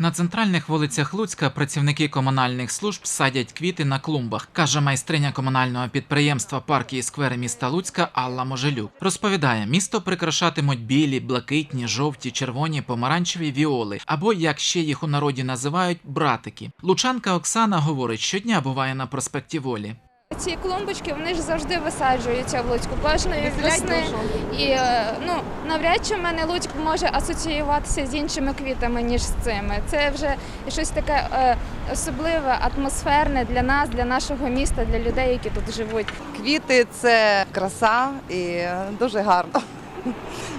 На центральних вулицях Луцька працівники комунальних служб садять квіти на клумбах, каже майстриня комунального підприємства парки і сквери міста Луцька Алла Можелюк. Розповідає, місто прикрашатимуть білі, блакитні, жовті, червоні, помаранчеві віоли, або як ще їх у народі називають братики. Лучанка Оксана говорить, щодня буває на проспекті Волі. Ці клумбочки вони ж завжди висаджуються в Луцьку кожної весни. І е, ну навряд чи в мене Луцьк може асоціюватися з іншими квітами, ніж з цими. Це вже щось таке е, особливе, атмосферне для нас, для нашого міста, для людей, які тут живуть. Квіти це краса і дуже гарно.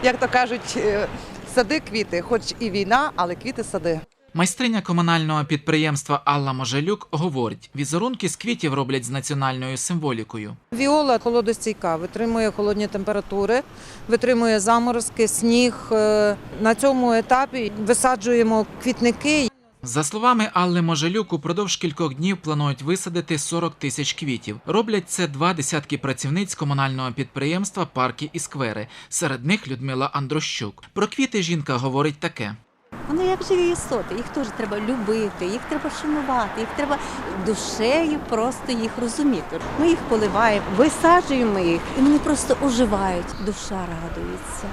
Як то кажуть, е, сади квіти, хоч і війна, але квіти сади. Майстриня комунального підприємства Алла Можелюк говорить, візерунки з квітів роблять з національною символікою. Віола холодостійка, витримує холодні температури, витримує заморозки, сніг. Е, На цьому етапі висаджуємо квітники. За словами Алли Можелюк, упродовж кількох днів планують висадити 40 тисяч квітів. Роблять це два десятки працівниць комунального підприємства Парки і сквери. Серед них Людмила Андрощук. Про квіти жінка говорить таке. Вони як живі істоти, їх теж треба любити, їх треба шанувати, їх треба душею просто їх розуміти. Ми їх поливаємо, висаджуємо їх, і вони просто оживають. Душа радується.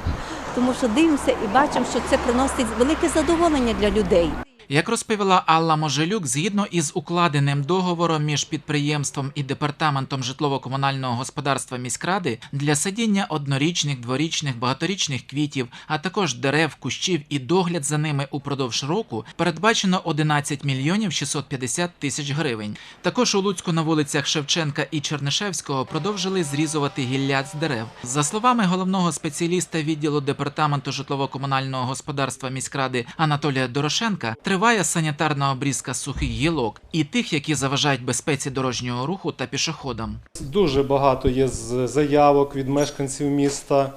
Тому що дивимося і бачимо, що це приносить велике задоволення для людей. Як розповіла Алла Можелюк, згідно із укладеним договором між підприємством і департаментом житлово-комунального господарства міськради для садіння однорічних, дворічних, багаторічних квітів, а також дерев, кущів і догляд за ними упродовж року передбачено 11 мільйонів 650 тисяч гривень. Також у Луцьку на вулицях Шевченка і Чернишевського продовжили зрізувати гілля з дерев. За словами головного спеціаліста відділу департаменту житлово-комунального господарства міськради Анатолія Дорошенка, триває санітарна обрізка сухих гілок і тих, які заважають безпеці дорожнього руху та пішоходам. Дуже багато є заявок від мешканців міста,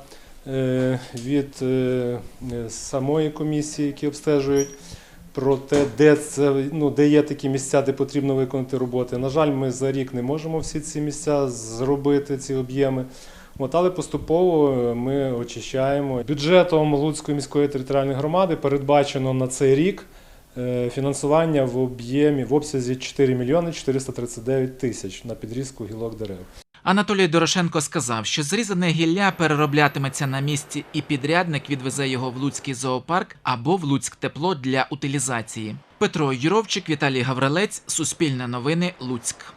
е, від е, е, самої комісії, які обстежують про те, де, це, ну, де є такі місця, де потрібно виконати роботи. На жаль, ми за рік не можемо всі ці місця зробити, ці об'єми. От, але поступово ми очищаємо. Бюджетом Луцької міської територіальної громади передбачено на цей рік фінансування в об'ємі в обсязі 4 мільйони 439 тисяч на підрізку гілок дерев. Анатолій Дорошенко сказав, що зрізане гілля перероблятиметься на місці, і підрядник відвезе його в Луцький зоопарк або в Луцьк тепло для утилізації. Петро Юровчик, Віталій Гаврилець, Суспільне новини, Луцьк.